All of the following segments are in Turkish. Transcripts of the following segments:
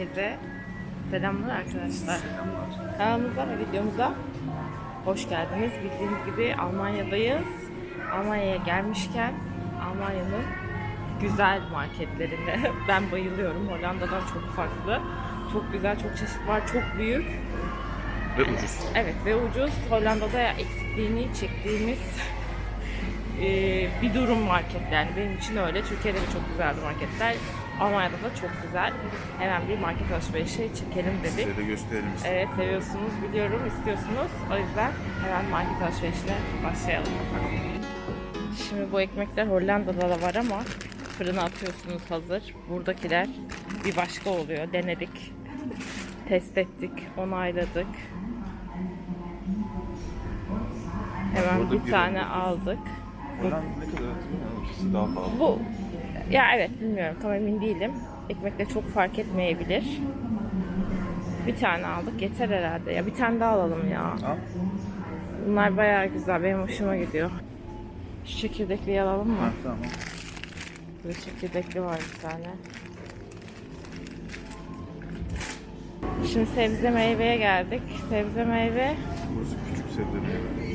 Herkese selamlar arkadaşlar. Kanalımıza ve videomuza hoş geldiniz. Bildiğiniz gibi Almanya'dayız. Almanya'ya gelmişken Almanya'nın güzel marketlerine ben bayılıyorum. Hollanda'dan çok farklı. Çok güzel, çok çeşit var, çok büyük. Ve ucuz. Evet ve ucuz. Hollanda'da eksikliğini çektiğimiz bir durum market yani benim için öyle. Türkiye'de de çok güzeldi marketler. Almanya'da da çok güzel. Hemen bir market alışverişi çekelim dedik. Size de gösterelim istedim. Evet seviyorsunuz biliyorum istiyorsunuz. O yüzden hemen market alışverişine başlayalım. Şimdi bu ekmekler Hollanda'da da var ama fırına atıyorsunuz hazır. Buradakiler bir başka oluyor. Denedik. Test ettik. Onayladık. Hemen Burada bir tane aldık. Hollanda ne kadar daha pahalı. Bu ya evet bilmiyorum tam emin değilim. Ekmekle çok fark etmeyebilir. Bir tane aldık yeter herhalde ya. Bir tane daha alalım ya. Ha? Bunlar bayağı güzel. Benim hoşuma gidiyor. Şu çekirdekliyi alalım mı? Ha, tamam. Burada çekirdekli var bir tane. Şimdi sebze meyveye geldik. Sebze meyve Burası küçük sebze meyve.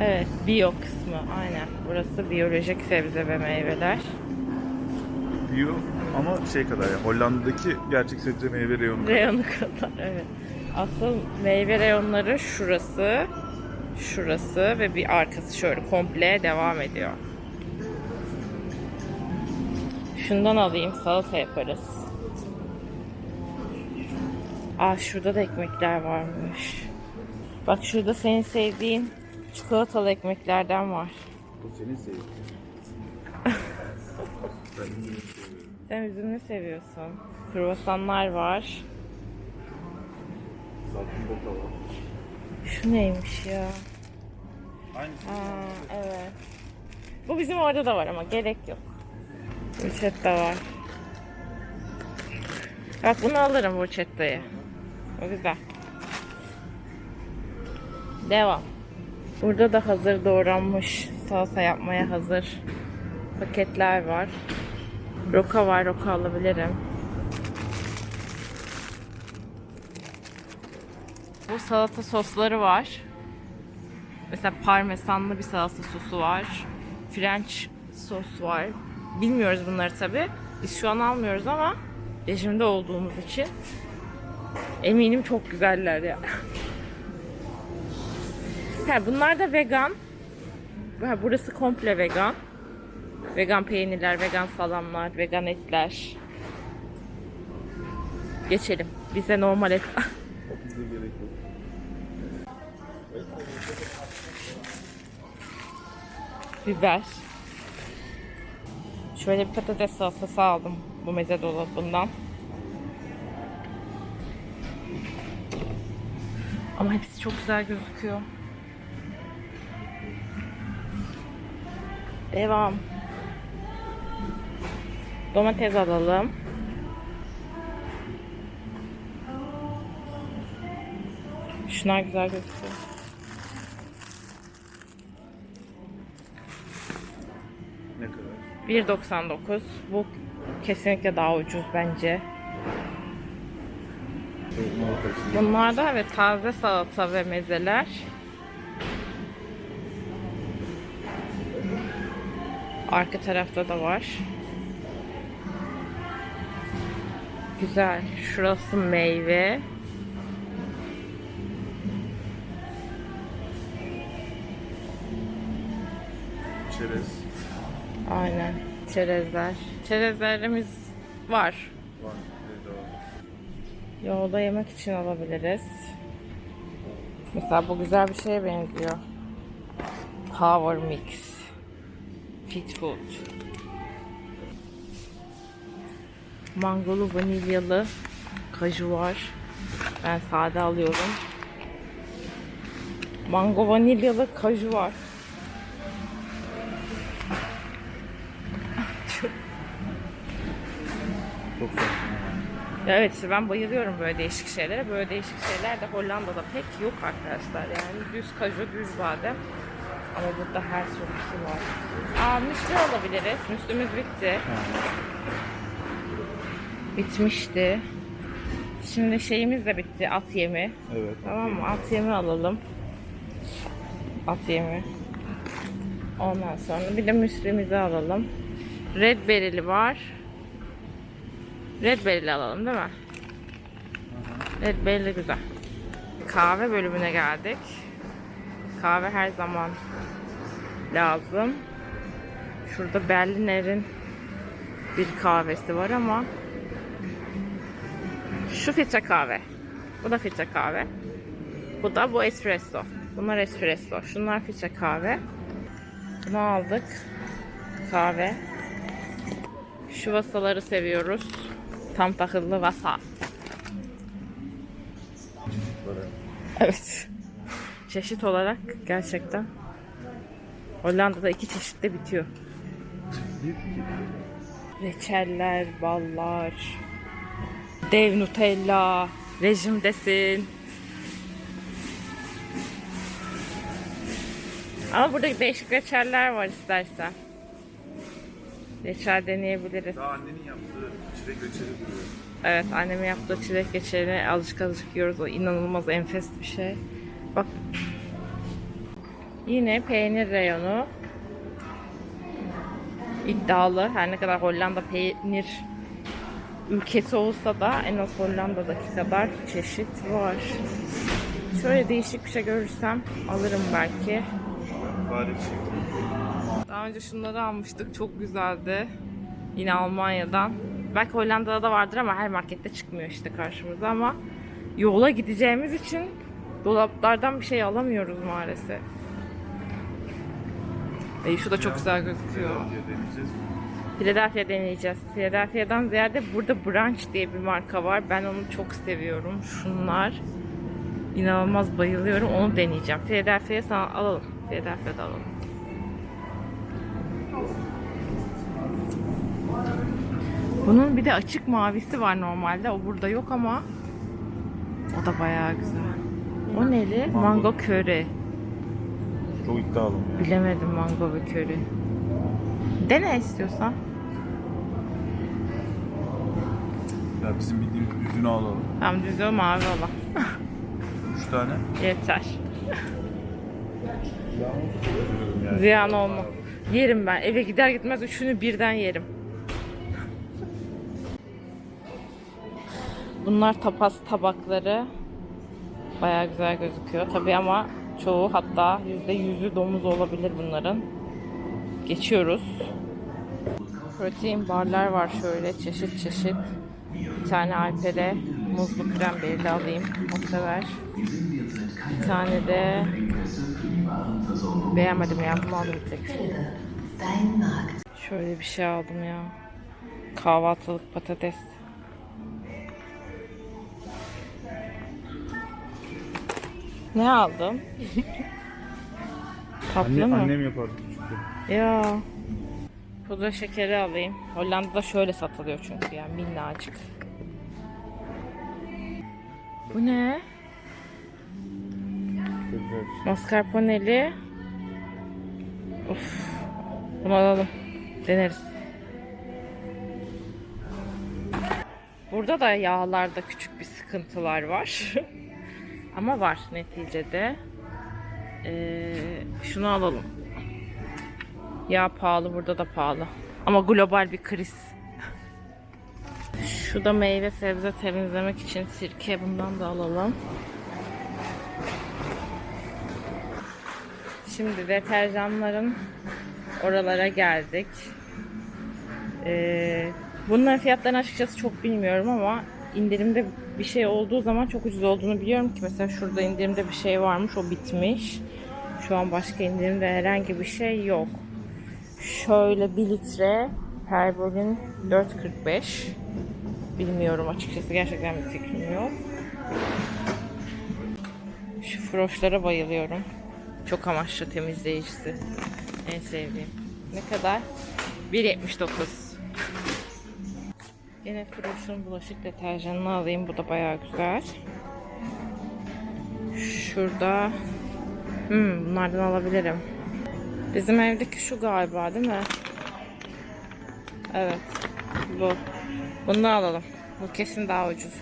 evet biyo kısmı aynen. Burası biyolojik sebze ve meyveler. Bio ama şey kadar ya. Hollanda'daki gerçek sebze meyve reyonu. kadar. Reyonu kadar evet. Asıl meyve reyonları şurası, şurası ve bir arkası şöyle komple devam ediyor. Şundan alayım salata yaparız. Aa şurada da ekmekler varmış. Bak şurada senin sevdiğin çikolatalı ekmeklerden var. Bu senin sevdiğin. Sen üzümlü seviyorsun. Kruvasanlar var. Şu neymiş ya? Aynısı. Aa, evet. Bu bizim orada da var ama gerek yok. Burçetta var. Bak bunu alırım burçettayı. O güzel. Devam. Burada da hazır doğranmış salata yapmaya hazır paketler var. Roka var, roka alabilirim. Bu salata sosları var. Mesela parmesanlı bir salata sosu var. French sos var. Bilmiyoruz bunları tabi. Biz şu an almıyoruz ama rejimde olduğumuz için eminim çok güzeller ya. Ha, bunlar da vegan. Ha, burası komple vegan. Vegan peynirler, vegan salamlar, vegan etler. Geçelim. Bize normal et. Bize gerek biber. Şöyle bir patates salatası aldım bu meze dolabından. Ama hepsi çok güzel gözüküyor. Devam. Domates alalım. Şunlar güzel gözüküyor. Ne kadar? 1.99. Bu kesinlikle daha ucuz bence. Bunlar da evet taze salata ve mezeler. Arka tarafta da var. Güzel. Şurası meyve. Çerez. Aynen. Çerezler. Çerezlerimiz var. Var. Yolda yemek için alabiliriz. Mesela bu güzel bir şeye benziyor. Power Mix. Fit Food. Mangolu vanilyalı kaju var. Ben sade alıyorum. Mango vanilyalı kaju var. Çok güzel. Ya Evet işte ben bayılıyorum böyle değişik şeylere. Böyle değişik şeyler de Hollanda'da pek yok arkadaşlar. Yani düz kaju, düz badem. Ama burada her türlüsü var. Aa müslü alabiliriz. Müslümüz bitti. Bitmişti. Şimdi şeyimiz de bitti. At yemi. Evet. Tamam mı? At yemi alalım. At yemi. Ondan sonra bir de müsrimizi alalım. Red berry'li var. Red berry'li alalım değil mi? Red berry'li güzel. Kahve bölümüne geldik. Kahve her zaman lazım. Şurada Berliner'in bir kahvesi var ama şu filtre kahve. Bu da filtre kahve. Bu da bu espresso. Bunlar espresso. Şunlar filtre kahve. Bunu aldık. Kahve. Şu vasaları seviyoruz. Tam tahıllı vasa. Evet. Çeşit olarak gerçekten Hollanda'da iki çeşitte bitiyor. Reçeller, ballar, dev Nutella, rejimdesin. Ama burada değişik reçeller var istersen. Reçel deneyebiliriz. Daha annenin yaptığı çilek reçeli duruyor. Evet annemin yaptığı çilek reçelini azıcık azıcık yiyoruz. O inanılmaz enfes bir şey. Bak. Yine peynir reyonu. İddialı. Her ne kadar Hollanda peynir ülkesi olsa da en az Hollanda'daki kadar çeşit var. Şöyle değişik bir şey görürsem alırım belki. Daha önce şunları almıştık. Çok güzeldi. Yine Almanya'dan. Belki Hollanda'da da vardır ama her markette çıkmıyor işte karşımıza ama yola gideceğimiz için dolaplardan bir şey alamıyoruz maalesef. E, şu da çok güzel gözüküyor. Philadelphia deneyeceğiz. Philadelphia'dan ziyade burada Branch diye bir marka var. Ben onu çok seviyorum. Şunlar. inanılmaz bayılıyorum. Onu deneyeceğim. Philadelphia'ya sana alalım. Philadelphia'da alalım. Bunun bir de açık mavisi var normalde. O burada yok ama o da bayağı güzel. O neli? Mango köri. Çok iddialı ya. Bilemedim mango ve köri. Dene istiyorsan. Ya bizim bildiğimiz düzünü alalım. Tam düz o mavi olan. Üç tane. Yeter. Yani. Ziyan olma. Yerim ben. Eve gider gitmez üçünü birden yerim. Bunlar tapas tabakları. Bayağı güzel gözüküyor. Tabii ama çoğu hatta yüzde yüzü domuz olabilir bunların. Geçiyoruz. Protein barlar var şöyle çeşit çeşit. Bir tane Alper'e muzlu krem belli alayım. O sever. Bir tane de beğenmedim ya bunu aldım tek. Şöyle bir şey aldım ya. Kahvaltılık patates. Ne aldım? Tatlı Anne, mı? annem yapardı çünkü. Ya. Pudra şekeri alayım. Hollanda'da şöyle satılıyor çünkü yani minnacık. Bu ne? Mascarpone'li. Of. Bunu alalım. Deneriz. Burada da yağlarda küçük bir sıkıntılar var. Ama var neticede. Ee, şunu alalım. Yağ pahalı, burada da pahalı. Ama global bir kriz. Şu da meyve sebze temizlemek için sirke bundan da alalım. Şimdi deterjanların oralara geldik. Ee, bunların fiyatlarını açıkçası çok bilmiyorum ama indirimde bir şey olduğu zaman çok ucuz olduğunu biliyorum ki mesela şurada indirimde bir şey varmış o bitmiş. Şu an başka indirimde herhangi bir şey yok. Şöyle 1 litre Pervol'ün 4.45 Bilmiyorum açıkçası gerçekten bir fikrim yok. Şu froşlara bayılıyorum. Çok amaçlı temizleyicisi. En sevdiğim. Ne kadar? 1.79. Yine Froş'un bulaşık deterjanını alayım. Bu da bayağı güzel. Şurada hmm, bunlardan alabilirim. Bizim evdeki şu galiba değil mi? Evet. Bu. Bunu alalım. Bu kesin daha ucuz.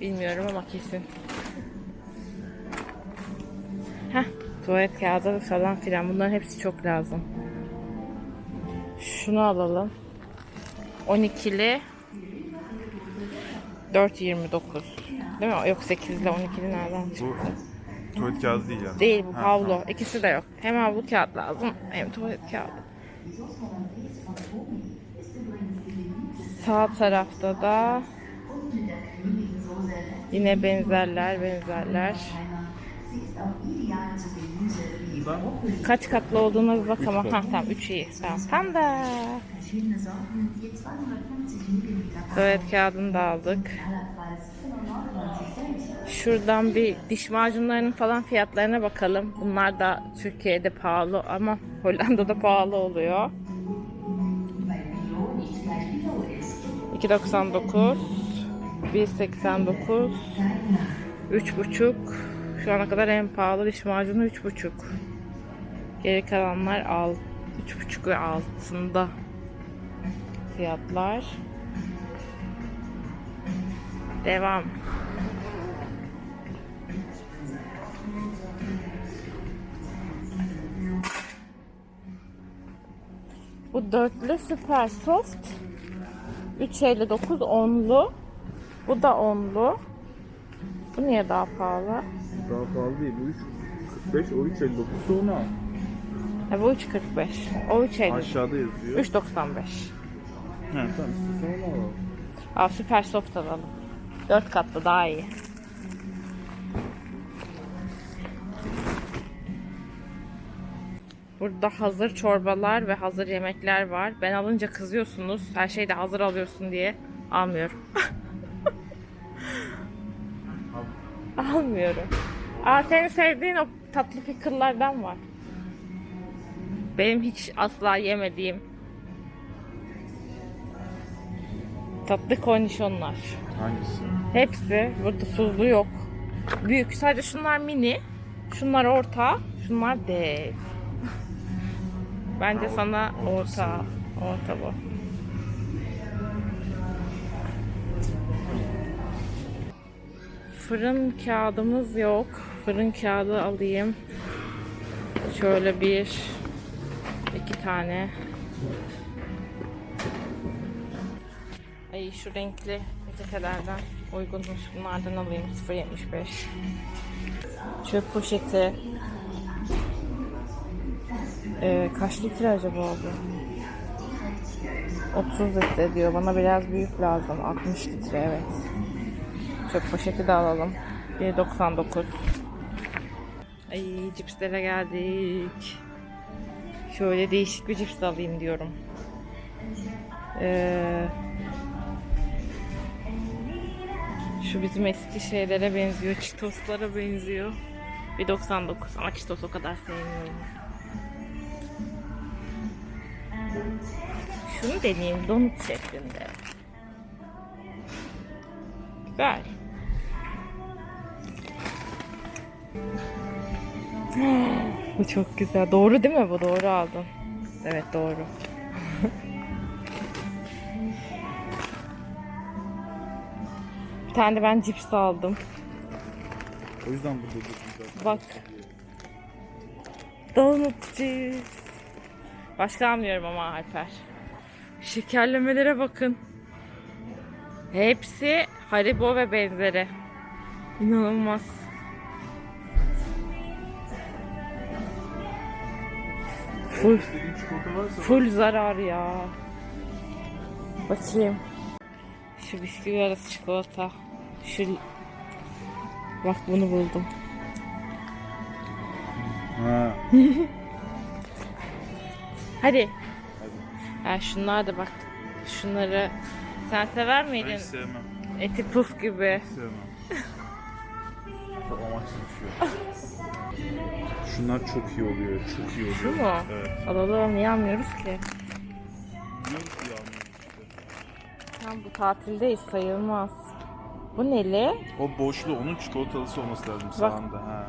Bilmiyorum ama kesin. Heh, tuvalet kağıdı falan filan bunların hepsi çok lazım. Şunu alalım. 12'li 4.29 Değil mi? Yok 8'li 12'li nereden çıktı? Bu tuvalet kağıdı değil yani. Değil bu Ha, havlu. tamam. İkisi de yok. Hem havlu kağıt lazım hem tuvalet kağıdı. Sağ tarafta da yine benzerler benzerler. Kaç katlı olduğuna bir bak ama. Ha tamam 3 iyi. Tamam. Tam da. Tuvalet kağıdını da aldık. Şuradan bir diş macunlarının falan fiyatlarına bakalım. Bunlar da Türkiye'de pahalı ama Hollanda'da pahalı oluyor. 2.99 1.89 3.5 Şu ana kadar en pahalı diş macunu 3.5 Geri kalanlar alt, 3.5 ve altında fiyatlar. Devam. Bu dörtlü süper soft. 3.59 onlu. Bu da onlu. Bu niye daha pahalı? Daha pahalı değil. Bu 3 45 o 3.59 onu al. Ha, bu 3.45. O 3.50. Aşağıda yazıyor. 3.95. Ha, tamam istiyorsan onu al. Aa, süper soft alalım. 4 katlı daha iyi. Burada hazır çorbalar ve hazır yemekler var. Ben alınca kızıyorsunuz. Her şeyi de hazır alıyorsun diye. Almıyorum. Almıyorum. Aa senin sevdiğin o tatlı pickle'lardan var. Benim hiç asla yemediğim tatlı kornişonlar. Hangisi? Hepsi. Burada tuzlu yok. Büyük. Sadece şunlar mini. Şunlar orta. Şunlar dev. Bence sana orta. Orta bu. Fırın kağıdımız yok. Fırın kağıdı alayım. Şöyle bir iki tane. Ay şu renkli peçetelerden uygunmuş. Bunlardan alayım 0.75. Çöp poşeti. Ee, kaç litre acaba bu? 30 litre diyor. Bana biraz büyük lazım. 60 litre evet. Çöp poşeti de alalım. 1.99. Ay cipslere geldik. Şöyle değişik bir cips alayım diyorum. Ee, şu bizim eski şeylere benziyor. Çitoslara benziyor. 1.99 ama çitos o kadar sevmiyorum. Şunu deneyeyim donut şeklinde. Güzel. bu çok güzel. Doğru değil mi bu? Doğru aldım. Evet doğru. Bir tane de ben cips aldım. O yüzden burada durdum zaten. Bak. Donut cips. Başka almıyorum ama Alper. Şekerlemelere bakın. Hepsi Haribo ve benzeri. İnanılmaz. Full, full zarar ya. Bakayım. Şu bisküvi arası çikolata. Şu Bak bunu buldum. Ha. Hadi. Ha, şunlar da bak. Şunları sen sever Ben miydin? hiç sevmem. Eti puf gibi. Sevmem. Çok amaçlı bir şey. Şunlar çok iyi oluyor. Çok iyi oluyor. Şu mu? Evet. Alalım niye almıyoruz ki? Biliyoruz ki yağmur işte. Tam bu tatildeyiz sayılmaz. Bu neli? O boşlu onun çikolatalısı olması lazım sağında. Ha.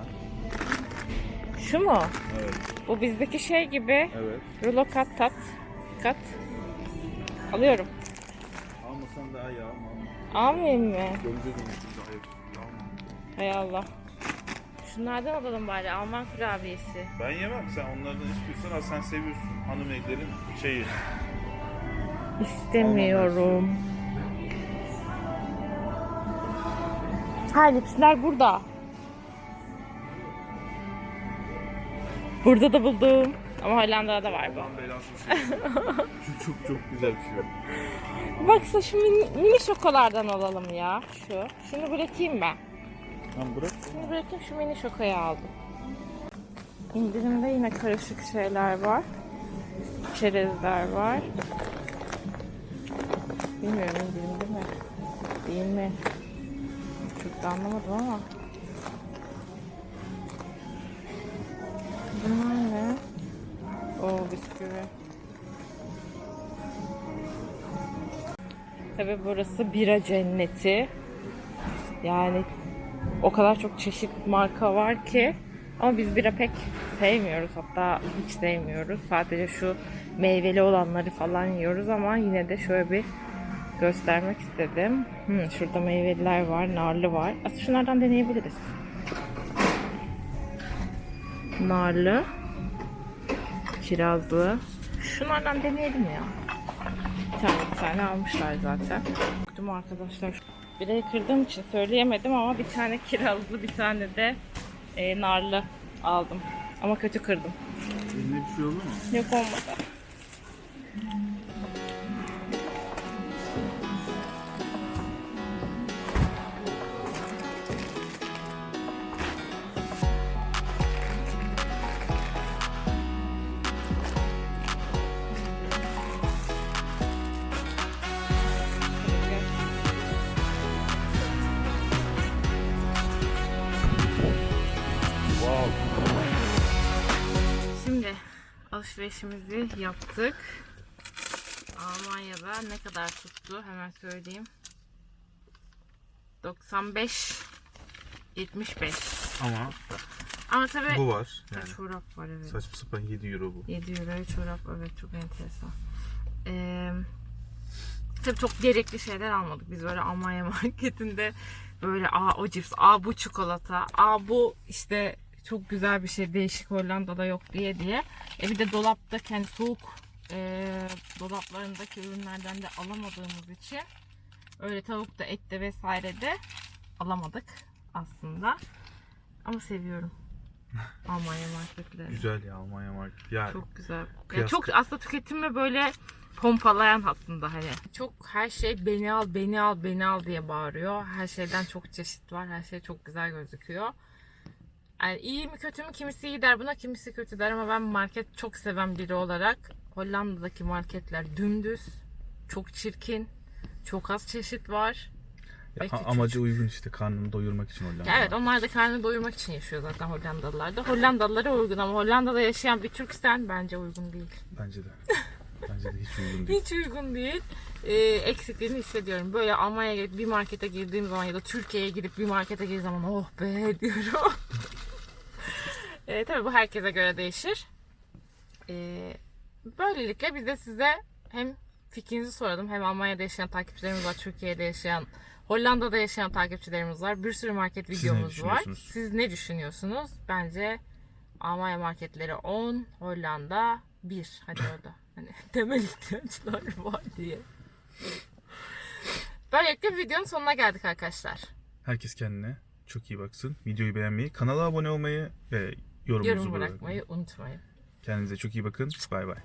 Şu mu? Evet. Bu bizdeki şey gibi. Evet. Rulo kat tat. Kat. Alıyorum. Almasan daha iyi alma. alma. Almayayım mı? Göreceğiz onu şimdi. Hay Allah. Şunlardan alalım bari. Alman kurabiyesi. Ben yemem. Sen onlardan istiyorsan al sen seviyorsun. Hanım evlerin şeyi. İstemiyorum. Ha lipsler burada. Burada da buldum. Ama Hollanda'da da var bu. Allah'ın belası bir şey. çok çok çok güzel bir şey. Baksa şu mini, mini şokolardan alalım ya. Şu. Şunu bırakayım ben. Tamam bırak. Şunu bırakayım şu mini şokayı aldım. İndirimde yine karışık şeyler var. Çerezler var. Bilmiyorum indirimde mi? Değil mi? Çok da anlamadım ama. Bisküvi. Tabii burası bira cenneti. Yani o kadar çok çeşit marka var ki ama biz bira pek sevmiyoruz hatta hiç sevmiyoruz. Sadece şu meyveli olanları falan yiyoruz ama yine de şöyle bir göstermek istedim. Hmm, şurada meyveliler var, narlı var. Aslında şunlardan deneyebiliriz. Narlı, kirazlı. Şunlardan deneyelim ya. Bir tane bir tane almışlar zaten. Baktım arkadaşlar. Bireyi kırdığım için söyleyemedim ama bir tane kirazlı bir tane de e, narlı aldım. Ama kötü kırdım. Eline bir şey oldu mu? Yok olmadı. Alışverişimizi yaptık. Almanya'da ne kadar tuttu hemen söyleyeyim. 95 75. Ama Ama tabii bu var. Yani çorap var evet. saçma sapan 7 euro bu. 7 euroya çorap evet çok enteresan. Ee, tabii çok gerekli şeyler almadık. Biz böyle Almanya marketinde böyle aa o cips, aa bu çikolata, aa bu işte çok güzel bir şey değişik Hollanda'da yok diye diye. E bir de dolapta kendi soğuk e, dolaplarındaki ürünlerden de alamadığımız için öyle tavuk da et de vesaire de alamadık aslında. Ama seviyorum Almanya marketlerini. Güzel ya Almanya market. Ya Çok güzel. Ya Kıyas- çok aslında tüketimi böyle pompalayan aslında hani. Çok her şey beni al, beni al, beni al diye bağırıyor. Her şeyden çok çeşit var. Her şey çok güzel gözüküyor. Yani iyi mi kötü mü kimisi iyi der buna kimisi kötü der ama ben market çok seven biri olarak Hollanda'daki marketler dümdüz, çok çirkin, çok az çeşit var. Ya, Belki amacı uygun işte karnını doyurmak için Hollanda. Ya evet onlar da karnını doyurmak için yaşıyor zaten Hollandalılar da. Hollandalılara uygun ama Hollanda'da yaşayan bir Türksen bence uygun değil. Bence de. Bence de hiç uygun değil. Hiç uygun değil. Ee, eksikliğini hissediyorum. Böyle Almanya'ya bir markete girdiğim zaman ya da Türkiye'ye gidip bir markete girdiğim zaman oh be diyorum. ee, tabii bu herkese göre değişir. Ee, böylelikle biz de size hem fikrinizi soralım. Hem Almanya'da yaşayan takipçilerimiz var, Türkiye'de yaşayan, Hollanda'da yaşayan takipçilerimiz var. Bir sürü market Siz videomuz var. Siz ne düşünüyorsunuz? Bence Almanya marketleri 10, Hollanda 1. Hadi orada. Hani temel ihtiyaçlar var diye. Böylelikle videonun sonuna geldik arkadaşlar. Herkes kendine çok iyi baksın. Videoyu beğenmeyi, kanala abone olmayı ve yorumunuzu Yorum bırakmayı. unutmayın. Kendinize çok iyi bakın. Bay bay.